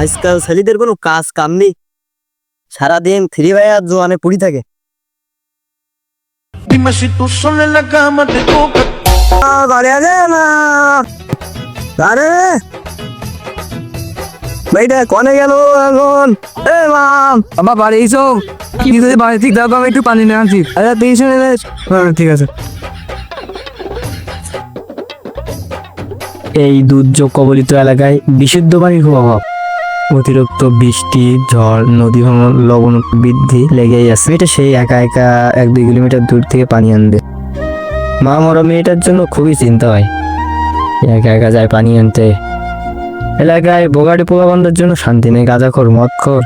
আজকাল ছেলেদের কোনো কাজ কাম নেই। সারাদিন থ্রি ভাইয়া জোয়ানে পড়ি থাকে। আরে! ভাইটা কনে গেল এখন? এ মাম বাড়ি কি? যদি বাড়ি ঠিক দাও আমি একটু পানি নিয়ে আনছি। আরে তিনশো নেবে ঠিক আছে। এই দুর্যোগ কবলিত এলাকায় বিশুদ্ধ পানির খুব অভাব অতিরিক্ত বৃষ্টি, ঝড়, নদী ভ্রমণ লবণ বৃদ্ধি লেগেই আছে। এটা সেই একা একা এক দুই কিলোমিটার দূর থেকে পানি আনবে। মা মরা মেয়েটার জন্য খুবই চিন্তা হয়। একা একা যায় পানি আনতে। এলাকায় বোগাড়ি পোকা বন্ধের জন্য শান্তি নেই, গাঁজাখোর, মদখোর।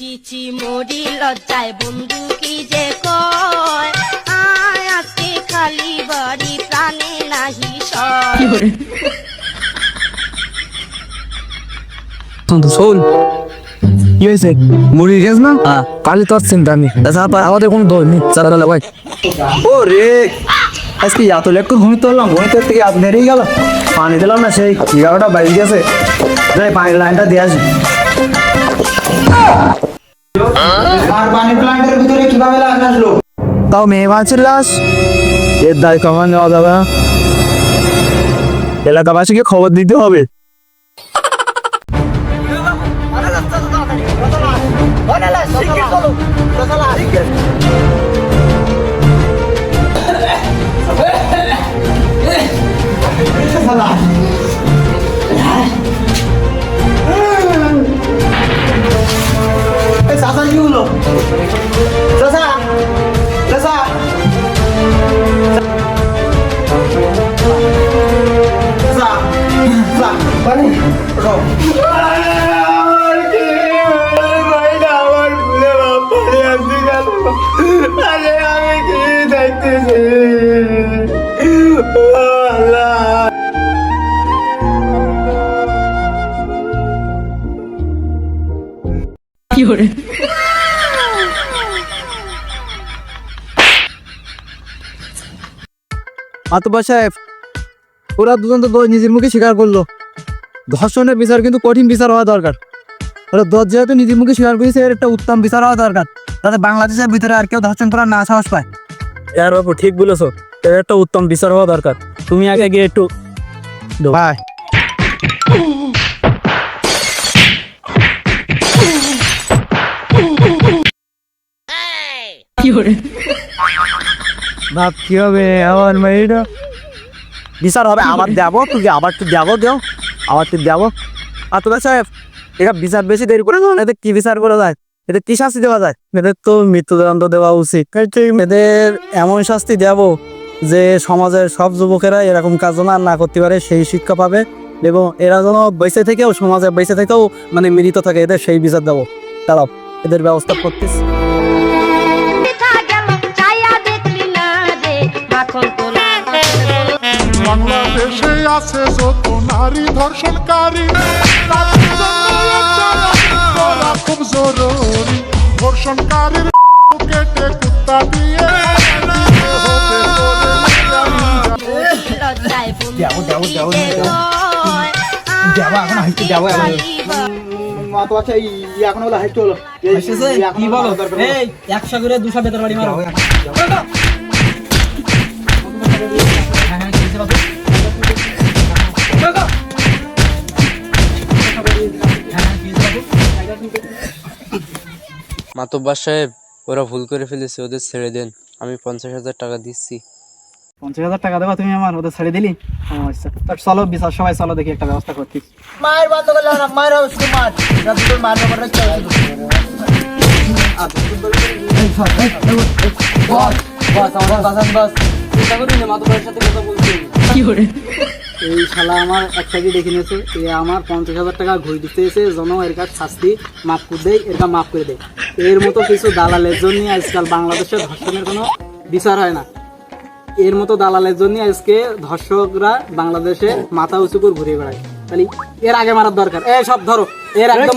চিচি মরি লজ্জায় বন্ধু কি যে কয়? আয় আজকে খালি বাড়ি প্রাণে নাহি সয়। শোন। কি হয়েছে? মুড়ি গেছ না? কালি তোর চিন্তা নেই। আমাদের কোনো দোষ নেই। চালা ভাই। ও রে! আজকে এত লেট করে ঘুমিতে পারলাম ঘুমিতে থেকে দেরি গেল। পানি দিলাম না সেই এগারোটা বাইরে গেছে। পানির লাইনটা দিয়ে আসি। আর পানি প্লান্টের ভিতরে কীভাবে লাশ আসলো? তাও মেয়ে মাছের লাশ? এর দায় কমান নেওয়া যাবে এলাকাবাসীকে খবর দিতে হবে। এই মাতুবা সাহেব ওরা দুজন তো দোষ নিজের মুখে স্বীকার করল। ধর্ষণের বিচার কিন্তু কঠিন বিচার হওয়া দরকার। ওরা দোষ যেহেতু নিজের মুখে স্বীকার করেছে এর একটা উত্তম বিচার হওয়া দরকার। যাতে বাংলাদেশের ভিতরে আর কেউ ধর্ষণ করার না সাহস পায়। এর বাবু ঠিক বলেছ। এর একটা উত্তম বিচার হওয়া দরকার। তুমি আগে গিয়ে একটু ভাই ভাব কি হবে আমার মেয়েটা। বিচার হবে আবার দেবো তুই আবার তুই দেবো দেও আবার তুই দেবো? আর তোরা সাহেব এটা বিচার বেশি দেরি করে না? এদের কি বিচার করা যায়? এদের কি শাস্তি দেওয়া যায়? এদের তো মৃত্যুদণ্ড দেওয়া উচিত। এদের এমন শাস্তি দেব যে সমাজের সব যুবকেরা এরকম কাজ যেন আর না করতে পারে সেই শিক্ষা পাবে এবং এরা যেন বেঁচে থেকেও সমাজে বেঁচে থেকেও মানে মৃত থাকে। এদের সেই বিচার দেবো। দাঁড়াও এদের ব্যবস্থা করতেছি। পিঠা গেল চাইয়া দেখলি না রে মাখন তোলা বাংলাদেশে আছে যত নারী ধর্ষণকারী। খুব জরুরি ধর্ষণকারীর কেটে কুত্তা দিয়ে দিতে হবে করে নির্যাতন। লজ্জায় বন্ধু কি তো আছে এখন হলো হাইট হলো। কি বলো? এই একশো করে দুশো বেতন বাড়ি মারো। মাতব্বার সাহেব ওরা ভুল করে ফেলেছে ওদের ছেড়ে দেন। আমি পঞ্চাশ হাজার টাকা দিচ্ছি। পঞ্চাশ হাজার টাকা দেবা তুমি আমার ওদের ছেড়ে দিলি? আচ্ছা তা চলো বিচার সবাই চলো দেখি একটা ব্যবস্থা করছি। মায়ের বন্ধ করলে না মায়ের শুধু মার এটা দুটো মার ব্যাপারে এই শালা আমার একটাকে দেখে নিয়েছে এ আমার পঞ্চাশ হাজার টাকা ঘুরে দিতে এসে যেন এর কাছে শাস্তি মাফ করে দেয় এর কাছে মাফ করে দেয়। এর মতো কিছু দালালের জন্য আজকাল বাংলাদেশের ধর্ষণের কোনো বিচার হয় না। এর মতো দালালের জন্য আজকে ধর্ষকরা বাংলাদেশে মাথা উঁচু করে ঘুরে বেড়ায়। তাহলে এর আগে মারার দরকার। এ সব ধরো, এর একদম